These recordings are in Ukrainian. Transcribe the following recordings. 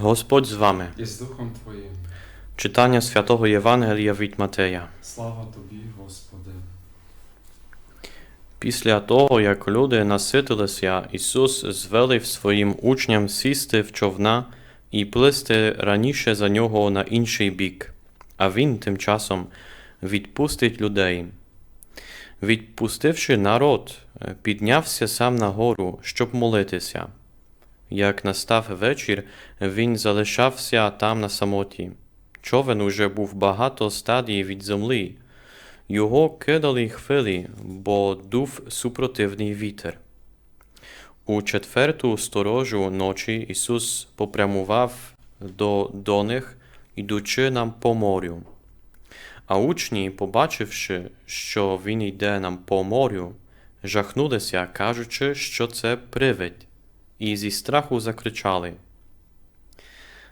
Господь з вами. і з Духом Твоїм. Читання святого Євангелія від Матея. Слава Тобі, Господи. Після того, як люди наситилися, Ісус звелів своїм учням сісти в човна і плисти раніше за нього на інший бік, а Він тим часом відпустить людей. Відпустивши народ, піднявся сам на гору, щоб молитися. Як настав вечір, він залишався там на самоті. Човен уже був багато стадій від землі. Його кидали хвилі, бо дув супротивний вітер. У четверту сторожу ночі Ісус попрямував до, до них, ідучи нам по морю. А учні, побачивши, що він йде нам по морю, жахнулися, кажучи, що це привид, і зі страху закричали.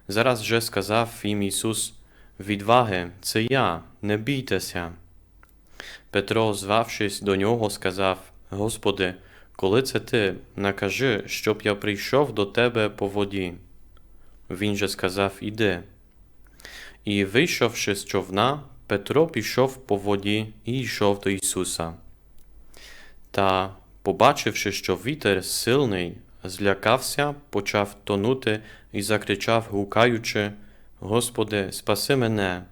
Зараз же сказав їм Ісус, відваги, це я, не бійтеся. Петро, звавшись до нього, сказав: Господи, коли це ти, накажи, щоб я прийшов до тебе по воді. Він же сказав: Іди. І, вийшовши з човна, Петро пішов по воді і йшов до Ісуса. Та, побачивши, що вітер сильний, злякався, почав тонути і закричав, гукаючи: Господи, спаси мене.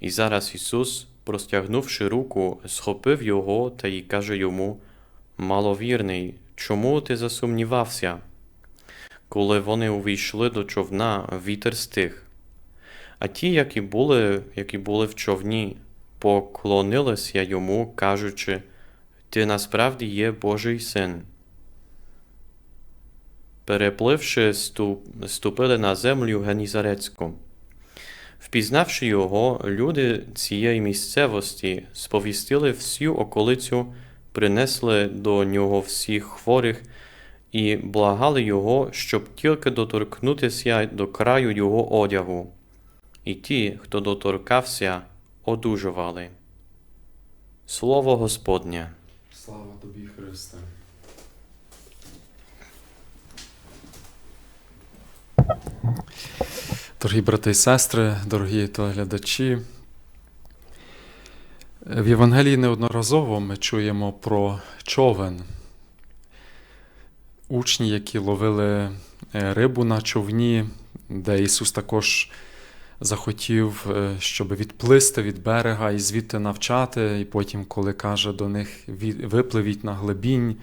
І зараз Ісус, простягнувши руку, схопив його та й каже йому: Маловірний, чому ти засумнівався? Коли вони увійшли до човна, вітер стих. А ті, які були, які були в човні, поклонилися йому, кажучи, Ти насправді є Божий син. Перепливши, ступ- ступили на землю Генізарецьку. Впізнавши його, люди цієї місцевості сповістили всю околицю, принесли до нього всіх хворих і благали його, щоб тільки доторкнутися до краю його одягу. І ті, хто доторкався, одужували. Слово Господнє. Слава Тобі, Христе. Дорогі брати і сестри, дорогі телеглядачі, в Євангелії неодноразово ми чуємо про човен. Учні, які ловили е, рибу на човні, де Ісус також захотів, е, щоб відплисти від берега і звідти навчати, і потім, коли каже до них випливіть на глибінь,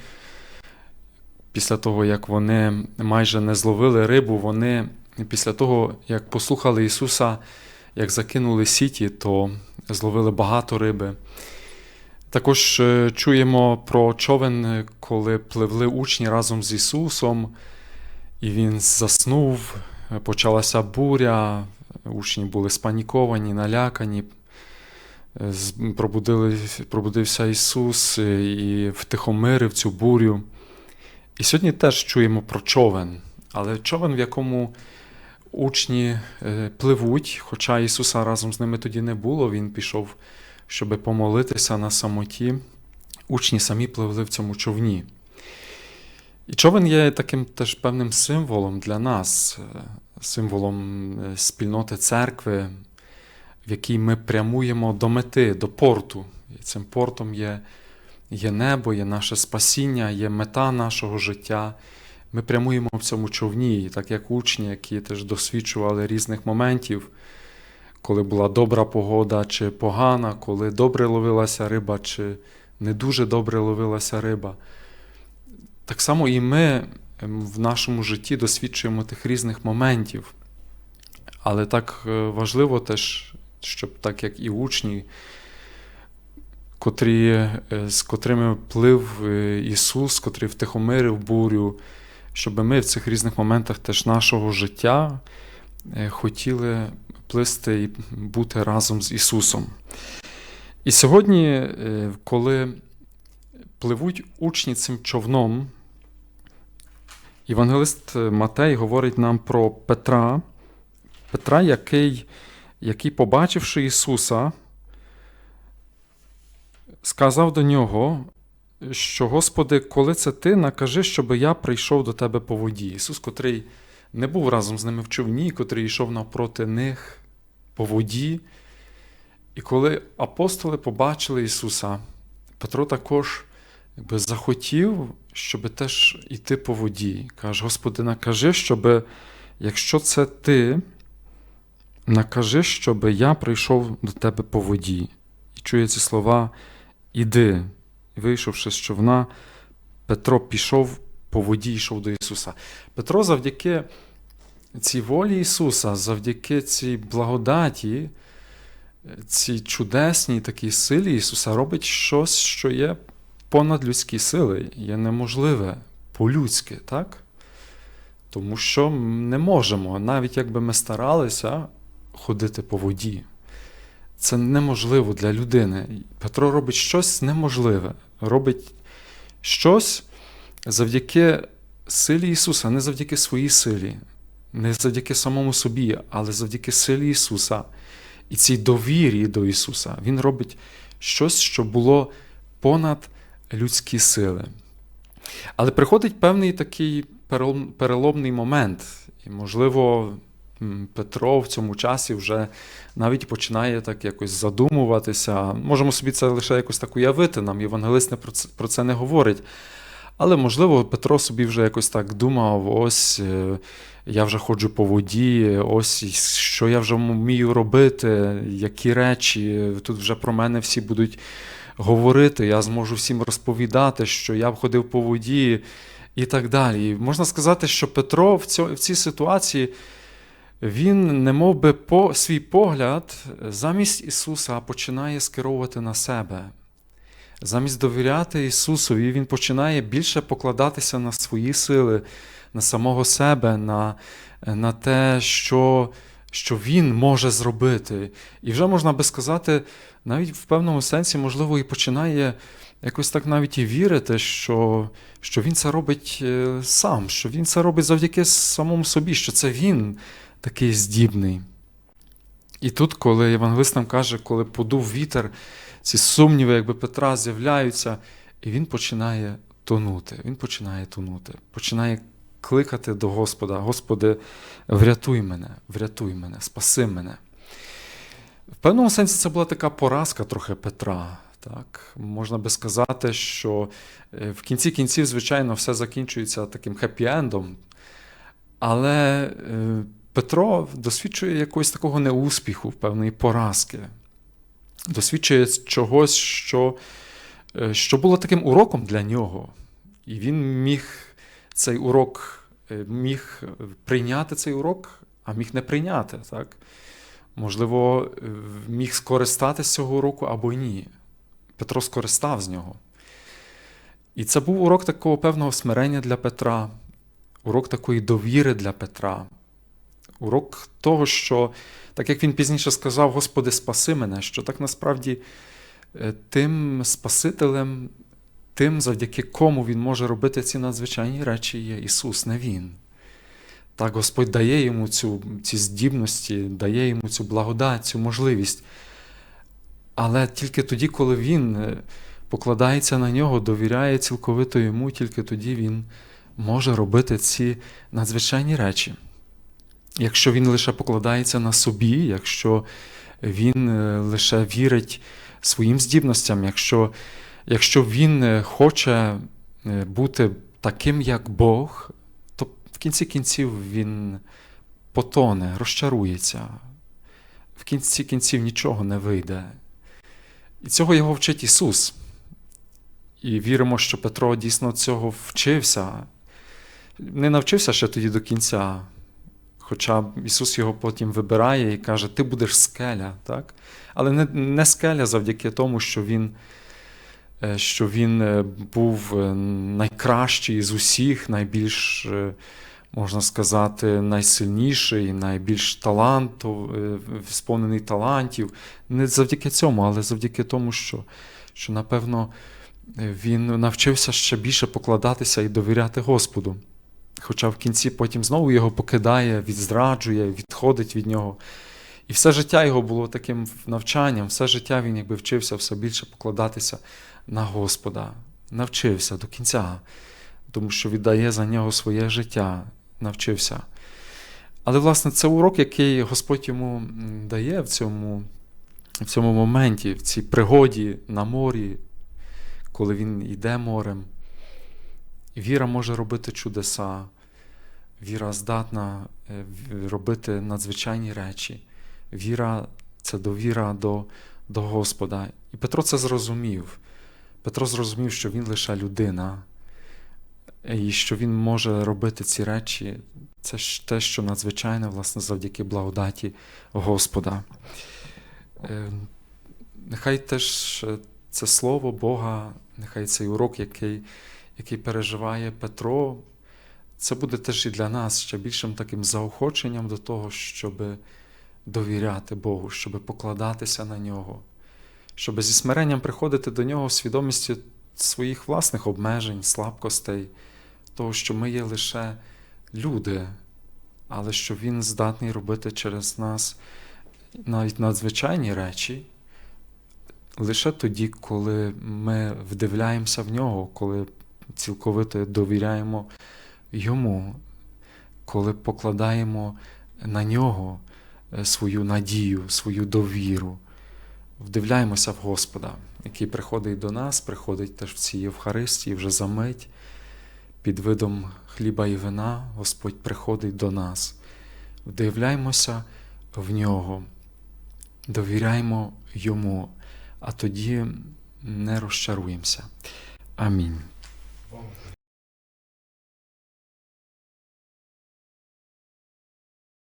після того, як вони майже не зловили рибу, вони після того, як послухали Ісуса, як закинули сіті, то зловили багато риби. Також е, чуємо про човен, коли пливли учні разом з Ісусом, і Він заснув, е, почалася буря, учні були спаніковані, налякані. Е, пробудився Ісус і втихомирив цю бурю. І сьогодні теж чуємо про човен, але човен, в якому учні е, пливуть, хоча Ісуса разом з ними тоді не було, Він пішов, щоб помолитися на самоті. Учні самі пливли в цьому човні. І човен є таким теж певним символом для нас, е, символом е, спільноти церкви, в якій ми прямуємо до мети, до порту. І цим портом є, є небо, є наше спасіння, є мета нашого життя. Ми прямуємо в цьому човні, так як учні, які теж досвідчували різних моментів, коли була добра погода чи погана, коли добре ловилася риба, чи не дуже добре ловилася риба. Так само і ми ем, в нашому житті досвідчуємо тих різних моментів. Але так е, важливо теж, щоб так як і учні, котрі, е, з котрими плив е, Ісус, котрий втихомирив бурю, щоб ми в цих різних моментах теж нашого життя е, хотіли плисти і бути разом з Ісусом. І сьогодні, коли пливуть учні цим човном, Євангелист Матей говорить нам про Петра, Петра, який, який побачивши Ісуса, сказав до нього, що, Господи, коли це ти, накажи, щоб я прийшов до тебе по воді. Ісус, котрий не був разом з ними в човні, котрий йшов навпроти них по воді. І коли апостоли побачили Ісуса, Петро також якби, захотів, щоб теж іти по воді. Каже, Господи, накажи, щоб, якщо це ти, накажи, щоб я прийшов до тебе по воді. І чує ці слова Іди. Вийшовши з човна, Петро пішов по воді, йшов до Ісуса. Петро завдяки цій волі Ісуса, завдяки цій благодаті, цій чудесній такій силі Ісуса робить щось, що є понад людські сили, є неможливе по-людськи, так? Тому що не можемо, навіть якби ми старалися ходити по воді. Це неможливо для людини. Петро робить щось неможливе, робить щось завдяки силі Ісуса, не завдяки своїй силі, не завдяки самому собі, але завдяки силі Ісуса і цій довірі до Ісуса. Він робить щось, що було понад людські сили. Але приходить певний такий переломний момент, і, можливо, Петро в цьому часі вже навіть починає так якось задумуватися. Можемо собі це лише якось так уявити, нам євангелист не про це, не говорить. Але, можливо, Петро собі вже якось так думав: ось е, я вже ходжу по воді, ось що я вже вмію робити, які речі, тут вже про мене всі будуть говорити, я зможу всім розповідати, що я ходив по воді і так далі. Можна сказати, що Петро в цій ситуації він, не мов би, по свій погляд замість Ісуса починає скеровувати на себе. Замість довіряти Ісусові, він починає більше покладатися на свої сили, на самого себе, на, на те, що, що Він може зробити. І вже можна би сказати, навіть в певному сенсі, можливо, і починає якось так навіть і вірити, що, що він це робить е, сам, що він це робить завдяки самому собі, що це він такий здібний. І тут, коли євангелист нам каже, коли подув вітер, ці сумніви, якби Петра, з'являються, і він починає тонути. Він починає тонути, починає кликати до Господа: Господи, врятуй мене, врятуй мене, спаси мене. В певному сенсі це була така поразка трохи Петра. Так, Можна би сказати, що е, в кінці кінців, звичайно, все закінчується таким хеппі-ендом. Але е, Петро досвідчує якогось такого неуспіху, певної поразки, досвідчує чогось, що, е, що було таким уроком для нього. І він міг цей урок е, міг прийняти цей урок, а міг не прийняти. Так? Можливо, е, міг скористатися цього уроку або ні. Петро скористав з нього. І це був урок такого певного смирення для Петра, урок такої довіри для Петра, урок того, що, так як він пізніше сказав, Господи, спаси мене, що так насправді е, тим Спасителем, тим, завдяки кому він може робити ці надзвичайні речі, є Ісус, не Він. Так, Господь дає йому цю, ці здібності, дає йому цю благодать, цю можливість. Але тільки тоді, коли він е, покладається на нього, довіряє цілковито йому, тільки тоді він може робити ці надзвичайні речі. Якщо він лише покладається на собі, якщо він е, лише вірить своїм здібностям, якщо, якщо він е, хоче бути таким, як Бог, то в кінці кінців він потоне, розчарується. В кінці кінців нічого не вийде. І цього його вчить Ісус. І віримо, що Петро дійсно цього вчився. Не навчився ще тоді до кінця. Хоча Ісус його потім вибирає і каже, ти будеш скеля. так? Але не, не скеля завдяки тому, що він, що він був найкращий з усіх, найбільш, можна сказати, найсильніший, найбільш талантов, сповнений талантів. Не завдяки цьому, але завдяки тому, що, що напевно, він навчився ще більше покладатися і довіряти Господу. Хоча в кінці потім знову його покидає, відзраджує, відходить від нього. І все життя його було таким навчанням, все життя він якби вчився все більше покладатися на Господа. Навчився до кінця, тому що віддає за нього своє життя, навчився. Але, власне, це урок, який Господь йому дає в цьому, в цьому моменті, в цій пригоді на морі, коли він йде морем. Віра може робити чудеса, віра здатна е, робити надзвичайні речі. Віра це довіра до, до Господа. І Петро це зрозумів. Петро зрозумів, що він лише людина, і що він може робити ці речі. Це ж те, що надзвичайне, власне, завдяки благодаті Господа. Е, Нехай теж е, це слово Бога, нехай цей урок, який, який переживає Петро, це буде теж і для нас ще більшим таким заохоченням до того, щоб довіряти Богу, щоб покладатися на нього, щоб зі смиренням приходити до нього в свідомості своїх власних обмежень, слабкостей, того, що ми є лише люди, але що Він здатний робити через нас навіть надзвичайні речі. Лише тоді, коли ми вдивляємося в нього, коли цілковито довіряємо йому, коли покладаємо на нього е, свою надію, свою довіру, вдивляємося в Господа, який приходить до нас, приходить теж в цій Євхаристії вже за мить, під видом хліба і вина, Господь приходить до нас. Вдивляємося в нього, довіряємо йому, а тоді не розчаруємося. Амінь.